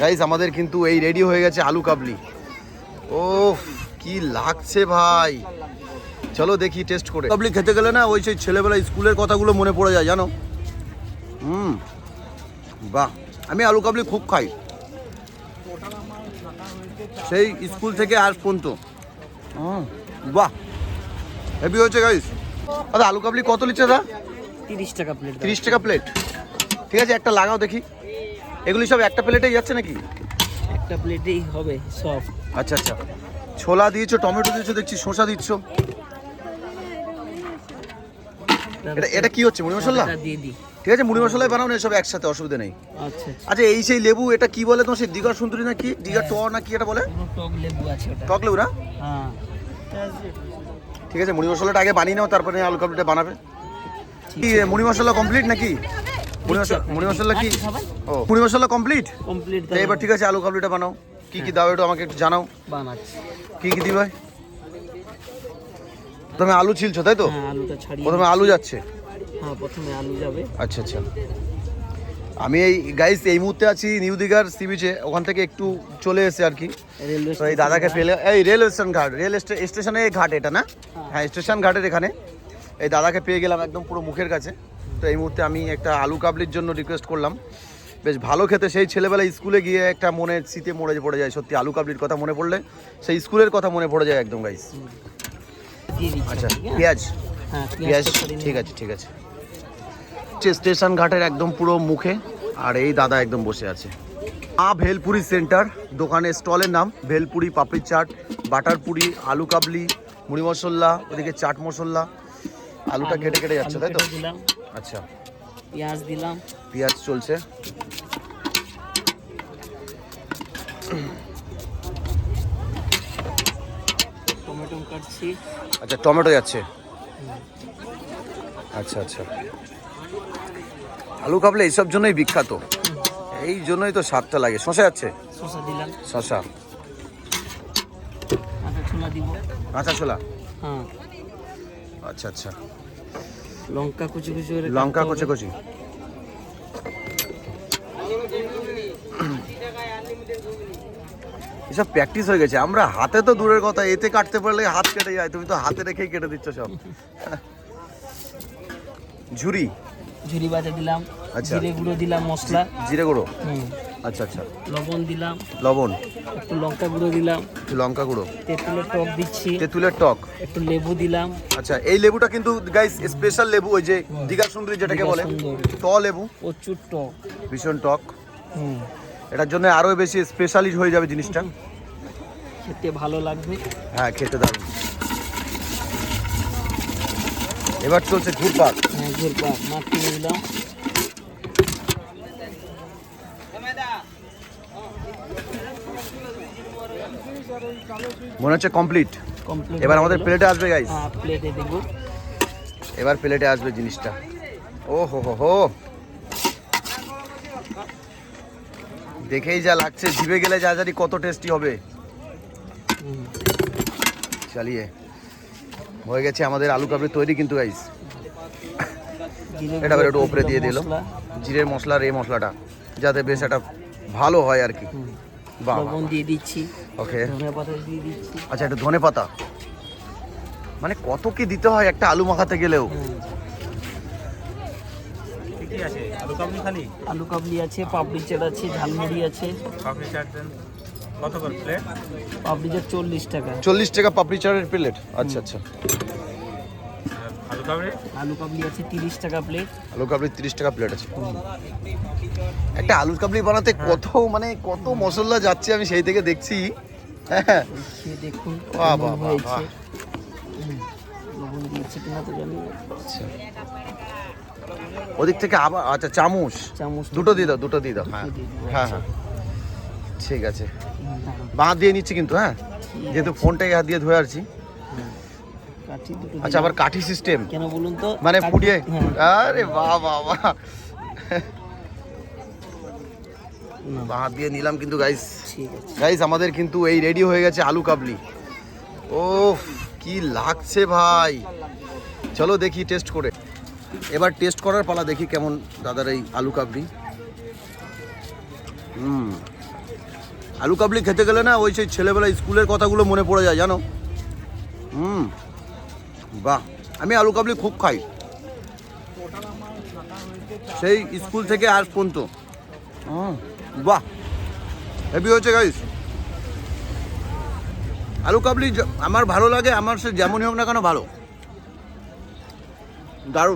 Guys আমাদের কিন্তু এই রেডি হয়ে গেছে আলু কাবলি। ও কি লাগছে ভাই। চলো দেখি টেস্ট করে। কাবলি খেতে গেলে না ওই সেই ছেলেবেলা স্কুলের কথাগুলো মনে পড়ে যায় জানো? হুম। বাহ আমি আলু কাবলি খুব খাই। সেই স্কুল থেকে আজ পর্যন্ত। হুম, বাহ। হেভি হয়েছে গাইস দাদা আলু কাবলি কত লিচ্ছে দা তিরিশ টাকা প্লেট তিরিশ টাকা প্লেট ঠিক আছে একটা লাগাও দেখি। এগুলি সব একটা প্লেটেই যাচ্ছে নাকি? একটা প্লেটেই হবে সব। আচ্ছা আচ্ছা। ছোলা দিয়েছ টমেটো দিয়েছ দেখছি শসা দিচ্ছ। এটা এটা কি হচ্ছে মুড়ি মশলা? দিয়ে দিই। ঠিক আছে মুড়ি মশলাই বানাও না এসব একসাথে অসুবিধা নেই। আচ্ছা আচ্ছা। আচ্ছা এই সেই লেবু এটা কি বলে তোমার সেই দিঘার সুন্দরী না কি? দিঘার ট না কি এটা বলে? টক লেবু আছে ওটা। টক লেবু না? হ্যাঁ। ঠিক আছে মুড়ি মশলাটা আগে বানিয়ে নাও তারপরে আলু কাবলিটা বানাবে। কি মুড়ি মশলা কমপ্লিট নাকি? মুড়ি মশলা মুড়ি মশলা কি? ও। মুড়ি মশলা কমপ্লিট কমপ্লিট এবার ঠিক আছে আলু কাবলিটা বানাও। কি কি দাও একটু আমাকে একটু জানাও। বানাচ্ছি। কি কি দিবে? প্রথমে আলু ছিলছো তাই তো? হ্যাঁ আলুটা ছাড়িয়ে প্রথমে আলু যাচ্ছে। হ্যাঁ প্রথমে আলু যাবে। আচ্ছা আচ্ছা। আমি এই গাইস এই মুহূর্তে আছি নিউ দিঘার সি বিচে। ওখান থেকে একটু চলে এসে আর কি। এই দাদাকে পেলে এই রেল স্টেশন ঘাট রেল স্টে- স্টেশনে এই ঘাট এটা না? হ্যাঁ স্টেশন ঘাটের এখানে। এই দাদাকে পেয়ে গেলাম একদম পুরো মুখের কাছে। তো এই মুহূর্তে আমি একটা আলু কাবলির জন্য রিকোয়েস্ট করলাম। বেশ ভালো খেতে সেই ছেলেবেলায় স্কুলে গিয়ে একটা মনে শীতে মরে পড়ে যায় সত্যি আলু কাবলির কথা মনে পড়লে সেই স্কুলের কথা মনে পড়ে যায় একদম গাইস আচ্ছা পেঁয়াজ। হ্যাঁ পেঁয়াজ ঠিক আছে ঠিক আছে। স্টেশন ঘাটের একদম পুরো মুখে আর এই দাদা একদম বসে আছে। মা ভেলপুরি সেন্টার দোকানের স্টলের নাম ভেলপুরি পাপড়ি চাট বাটার পুরি আলু কাবলি মুড়ি মশলা ওদিকে চাট মশলা। আলুটা কেটে কেটে যাচ্ছে তাই তো? আচ্ছা। পেঁয়াজ দিলাম। পেঁয়াজ চলছে। টমেটো কাটছি। আচ্ছা টমেটো যাচ্ছে। আচ্ছা আচ্ছা। আলু কাবলি এইসব জন্যই বিখ্যাত। এই জন্যই তো স্বাদটা লাগে। শশা যাচ্ছে? শসা দিলাম। শশা কাঁচা ছোলা দিব। কাঁচা ছোলা? হ্যাঁ। আচ্ছা আচ্ছা। লঙ্কা কুচি কুচি করে লঙ্কা কচে কচি। এসব প্র্যাকটিস হয়ে গেছে। আমরা হাতে তো দূরের কথা এতে কাটতে পারলে হাত কেটে যায়। তুমি তো হাতে রেখেই কেটে দিচ্ছ সব। ঝুরি। ঝুরি বাজা দিলাম আচ্ছা। জিরে গুঁড়ো দিলাম মশলা। জিরে গুঁড়ো? হুম। আচ্ছা আচ্ছা। লবণ দিলাম। লবণ? একটু লঙ্কা গুঁড়ো দিলাম। একটু লঙ্কা গুঁড়ো। তেঁতুলের টক দিচ্ছি। তেঁতুলের টক। একটু লেবু দিলাম। আচ্ছা এই লেবুটা কিন্তু গাইস স্পেশাল লেবু ওই যে দীঘা সুন্দরী যেটাকে বলে ট লেবু। প্রচুর টক। ভীষণ টক। হুম। এটার জন্য আরও বেশি স্পেশালি হয়ে যাবে জিনিসটা। খেতে ভালো লাগবে। হ্যাঁ খেতে দারুণ। এবার চলছে ঘুরপাক। হ্যাঁ ঘুরপা মাছ কিনে দিলাম মনে হচ্ছে কমপ্লিট এবার আমাদের প্লেটে আসবে গাইস হ্যাঁ প্লেটে এবার প্লেটে আসবে জিনিসটা। ও হো হো হো। দেখেই যা লাগছে জিভে গেলে যা জানি কত টেস্টি হবে। চালিয়ে। হয়ে গেছে আমাদের আলু কাবলি তৈরি কিন্তু গাইস এটা একটু ওপরে দিয়ে দিল। মশলা, জিরের মশলার এই মশলাটা। যাতে বেশ একটা ভালো হয় আর কি। লবণ দিয়ে দিচ্ছি ওকে ধনে পাতা দিয়ে দিচ্ছি। আচ্ছা একটু ধনে পাতা। মানে কত কি দিতে হয় একটা আলু মাখাতে গেলেও। আছে? আলু কাবলি খালি? আলু কাবলি আছে পাপড়ি চাট আছে ঝালমুড়ি আছে। পাপড়ি চাট দেন। কত করে প্লেট পাপড়ি চাট চল্লিশ টাকা। চল্লিশ টাকা পাপড়ি চাটের প্লেট আচ্ছা আচ্ছা। কাবলি আলু কাবলি আছে তিরিশ টাকা প্লেট আলু কাবলি তিরিশ টাকা প্লেট আছে। একটা আলু কাবলি বানাতে কত মানে কত মশলা যাচ্ছে আমি সেই থেকে দেখছি। হ্যাঁ। খেয়ে দেখুন বাহ, বাহ, বাহ, হয়েছে। বাহ। হুম। লবণ দিয়েছে কিনা তো জানি আচ্ছা। ওদিক থেকে আবার আচ্ছা চামচ। চামচ দুটো দিয়ে দাও দুটো দিয়ে দাও। হ্যাঁ হ্যাঁ হ্যাঁ। ঠিক আছে। বাঁ দিয়ে নিচ্ছি কিন্তু হ্যাঁ? যেহেতু ফোনটাই হাত দিয়ে ধুয়ে আসছি কাঠি দুটো আচ্ছা আবার কাঠি সিস্টেম কেন বলুন তো? মানে ফুটিয়ে? হ্যাঁ। আরে বাহ বাহ বাহ। বাঁ দিয়ে নিলাম কিন্তু গাইস গাইস আমাদের কিন্তু এই রেডি হয়ে গেছে আলু কাবলি। ও কি লাগছে ভাই। চলো দেখি টেস্ট করে। এবার টেস্ট করার পালা দেখি কেমন দাদার এই আলু কাবলি। হুম। আলু কাবলি খেতে গেলে না ওই সেই ছেলেবেলা স্কুলের কথাগুলো মনে পড়ে যায় জানো? হুম। বাহ আমি আলু কাবলি খুব খাই। সেই স্কুল থেকে আজ পর্যন্ত। বাহ হেভি হয়েছে গাইস আলু কাবলি আমার ভালো লাগে আমার সে যেমনই হোক না কেন ভালো। দারুণ।